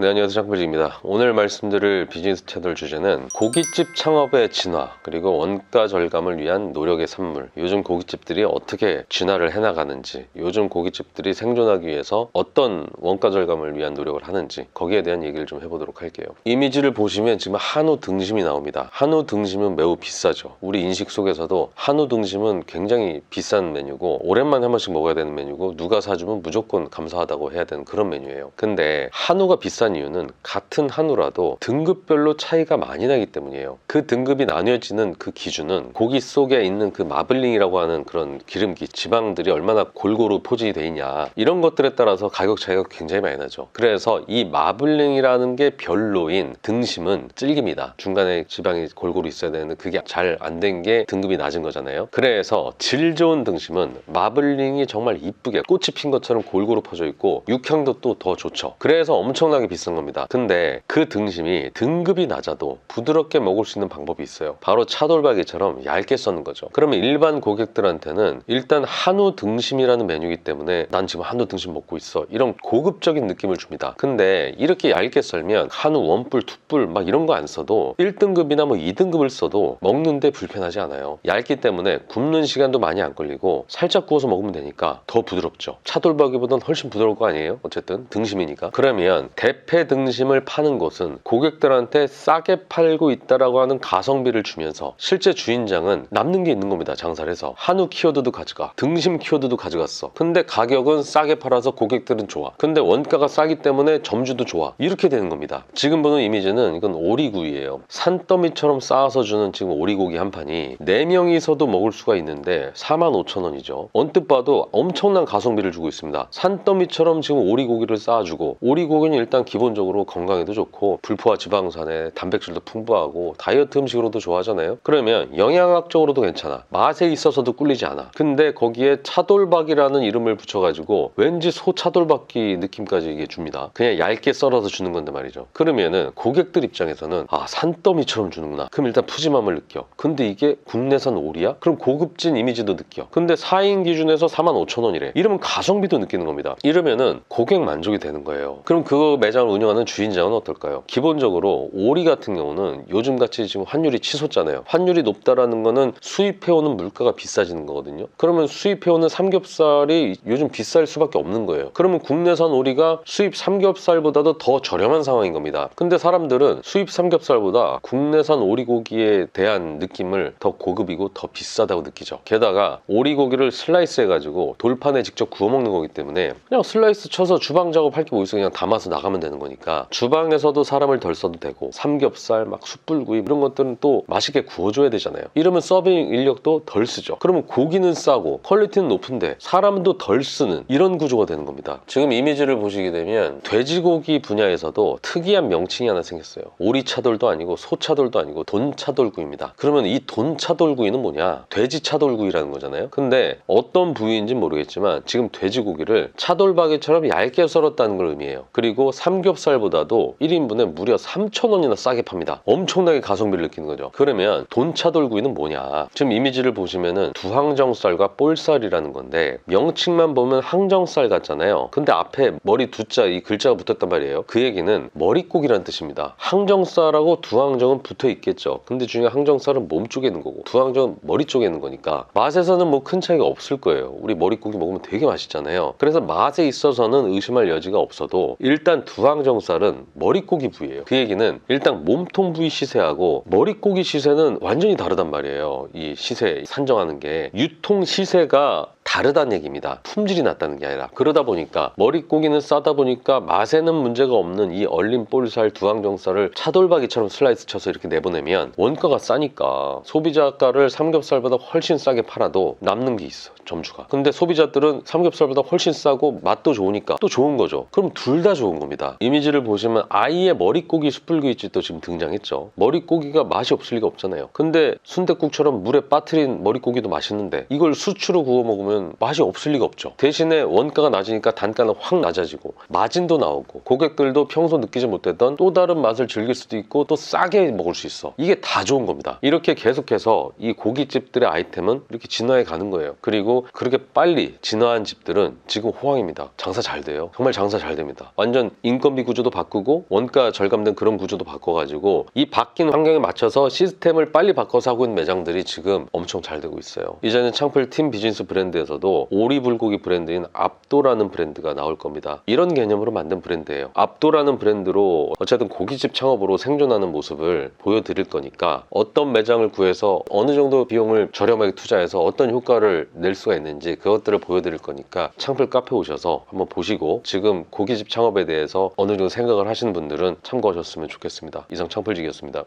네, 안녕하세요. 장필입니다. 오늘 말씀드릴 비즈니스 채널 주제는 고깃집 창업의 진화, 그리고 원가 절감을 위한 노력의 산물. 요즘 고깃집들이 어떻게 진화를 해나가는지, 요즘 고깃집들이 생존하기 위해서 어떤 원가 절감을 위한 노력을 하는지, 거기에 대한 얘기를 좀 해보도록 할게요. 이미지를 보시면 지금 한우 등심이 나옵니다. 한우 등심은 매우 비싸죠. 우리 인식 속에서도 한우 등심은 굉장히 비싼 메뉴고, 오랜만에 한 번씩 먹어야 되는 메뉴고, 누가 사주면 무조건 감사하다고 해야 되는 그런 메뉴예요. 근데 한우가 비싼 이유는 같은 한우라도 등급별로 차이가 많이 나기 때문이에요. 그 등급이 나뉘어지는 그 기준은 고기 속에 있는 그 마블링이라고 하는 그런 기름기, 지방들이 얼마나 골고루 포진이 돼 있냐 이런 것들에 따라서 가격 차이가 굉장히 많이 나죠. 그래서 이 마블링이라는 게 별로인 등심은 질깁니다. 중간에 지방이 골고루 있어야 되는데 그게 잘 안 된 게 등급이 낮은 거잖아요. 그래서 질 좋은 등심은 마블링이 정말 이쁘게 꽃이 핀 것처럼 골고루 퍼져 있고 육향도 또 더 좋죠. 그래서 엄청나게 비싼 겁니다. 근데 그 등심이 등급이 낮아도 부드럽게 먹을 수 있는 방법이 있어요. 바로 차돌박이처럼 얇게 써는 거죠. 그러면 일반 고객들한테는 일단 한우 등심이라는 메뉴이기 때문에 난 지금 한우 등심 먹고 있어. 이런 고급적인 느낌을 줍니다. 근데 이렇게 얇게 썰면 한우 원뿔, 투뿔 막 이런 거 안 써도 1등급이나 뭐 2등급을 써도 먹는데 불편하지 않아요. 얇기 때문에 굽는 시간도 많이 안 걸리고 살짝 구워서 먹으면 되니까 더 부드럽죠. 차돌박이보다는 훨씬 부드러울 거 아니에요? 어쨌든 등심이니까. 그러면 대패 등심을 파는 곳은 고객들한테 싸게 팔고 있다라고 하는 가성비를 주면서 실제 주인장은 남는 게 있는 겁니다. 장사를 해서 한우 키워드도 가져가, 등심 키워드도 가져갔어. 근데 가격은 싸게 팔아서 고객들은 좋아. 근데 원가가 싸기 때문에 점주도 좋아. 이렇게 되는 겁니다. 지금 보는 이미지는 이건 오리구이예요. 산더미처럼 쌓아서 주는 지금 오리고기 한 판이 4명이서도 먹을 수가 있는데 45,000원이죠. 언뜻 봐도 엄청난 가성비를 주고 있습니다. 산더미처럼 지금 오리고기를 쌓아주고 오리고기는 일단 기본 적으로 건강에도 좋고 불포화 지방산에 단백질도 풍부하고 다이어트 음식으로도 좋아하잖아요. 그러면 영양학적으로도 괜찮아. 맛에 있어서도 꿀리지 않아. 근데 거기에 차돌박이라는 이름을 붙여가지고 왠지 소 차돌박이 느낌까지 이게 줍니다. 그냥 얇게 썰어서 주는 건데 말이죠. 그러면은 고객들 입장에서는 아 산더미처럼 주는구나. 그럼 일단 푸짐함을 느껴. 근데 이게 국내산 오리야? 그럼 고급진 이미지도 느껴. 근데 4인 기준에서 45,000원이래. 이러면 가성비도 느끼는 겁니다. 이러면은 고객 만족이 되는 거예요. 그럼 그 매 장을 운영하는 주인장은 어떨까요? 기본적으로 오리 같은 경우는 요즘 같이 지금 환율이 치솟잖아요. 환율이 높다라는 거는 수입해오는 물가가 비싸지는 거거든요. 그러면 수입해오는 삼겹살이 요즘 비쌀 수밖에 없는 거예요. 그러면 국내산 오리가 수입 삼겹살보다도 더 저렴한 상황인 겁니다. 근데 사람들은 수입 삼겹살보다 국내산 오리고기에 대한 느낌을 더 고급이고 더 비싸다고 느끼죠. 게다가 오리고기를 슬라이스 해가지고 돌판에 직접 구워 먹는 거기 때문에 그냥 슬라이스 쳐서 주방 작업할 게 뭐 있어 그냥 담아서 나가면 되는 거니까 주방에서도 사람을 덜 써도 되고 삼겹살 막 숯불구이 이런 것들은 또 맛있게 구워줘야 되잖아요. 이러면 서빙 인력도 덜 쓰죠. 그러면 고기는 싸고 퀄리티는 높은데 사람도 덜 쓰는 이런 구조가 되는 겁니다. 지금 이미지를 보시게 되면 돼지고기 분야에서도 특이한 명칭이 하나 생겼어요. 오리차돌도 아니고 소차돌도 아니고 돈차돌구이입니다. 그러면 이 돈차돌구이는 뭐냐? 돼지 차돌구이라는 거잖아요. 근데 어떤 부위인지 모르겠지만 지금 돼지고기를 차돌박이처럼 얇게 썰었다는 걸 의미해요. 그리고 삼 겹살보다도 1인분에 무려 3,000원이나 싸게 팝니다. 엄청나게 가성비를 느끼는 거죠. 그러면 돈차돌구이는 뭐냐? 지금 이미지를 보시면은 두항정살과 볼살이라는 건데 명칭만 보면 항정살 같잖아요. 근데 앞에 머리 두자 이 글자가 붙었단 말이에요. 그 얘기는 머릿고기라는 뜻입니다. 항정살하고 두항정은 붙어 있겠죠. 근데 중에 항정살은 몸 쪽에 있는 거고 두항정은 머리 쪽에 있는 거니까 맛에서는 뭐 큰 차이가 없을 거예요. 우리 머릿고기 먹으면 되게 맛있잖아요. 그래서 맛에 있어서는 의심할 여지가 없어도 일단 두항 정살은 머릿고기 부위예요. 그 얘기는 일단 몸통 부위 시세하고 머릿고기 시세는 완전히 다르단 말이에요. 이 시세 산정하는 게 유통 시세가 다르다는 얘기입니다. 품질이 낮다는 게 아니라. 그러다 보니까 머릿고기는 싸다 보니까 맛에는 문제가 없는 이 얼린 볼살 두항정살을 차돌박이처럼 슬라이스 쳐서 이렇게 내보내면 원가가 싸니까 소비자가를 삼겹살보다 훨씬 싸게 팔아도 남는 게 있어 점주가. 근데 소비자들은 삼겹살보다 훨씬 싸고 맛도 좋으니까 또 좋은 거죠. 그럼 둘 다 좋은 겁니다. 이미지를 보시면 아예 머릿고기 숯불구이집도 지금 등장했죠. 머릿고기가 맛이 없을 리가 없잖아요. 근데 순댓국처럼 물에 빠뜨린 머릿고기도 맛있는데 이걸 수추로 구워 먹으면 맛이 없을 리가 없죠. 대신에 원가가 낮으니까 단가는 확 낮아지고 마진도 나오고 고객들도 평소 느끼지 못했던 또 다른 맛을 즐길 수도 있고 또 싸게 먹을 수 있어. 이게 다 좋은 겁니다. 이렇게 계속해서 이 고깃집들의 아이템은 이렇게 진화해 가는 거예요. 그리고 그렇게 빨리 진화한 집들은 지금 호황입니다. 장사 잘 돼요. 정말 장사 잘 됩니다. 완전 인건비 구조도 바꾸고 원가 절감된 그런 구조도 바꿔가지고 이 바뀐 환경에 맞춰서 시스템을 빨리 바꿔서 하고 있는 매장들이 지금 엄청 잘 되고 있어요. 이제는 창풀 팀 비즈니스 브랜드에서 도 오리 불고기 브랜드인 압도라는 브랜드가 나올 겁니다. 이런 개념으로 만든 브랜드예요. 압도라는 브랜드로 어쨌든 고깃집 창업으로 생존하는 모습을 보여드릴 거니까 어떤 매장을 구해서 어느 정도 비용을 저렴하게 투자해서 어떤 효과를 낼 수가 있는지 그것들을 보여드릴 거니까 창풀 카페 오셔서 한번 보시고 지금 고깃집 창업에 대해서 어느 정도 생각을 하시는 분들은 참고하셨으면 좋겠습니다. 이상 창풀직이었습니다.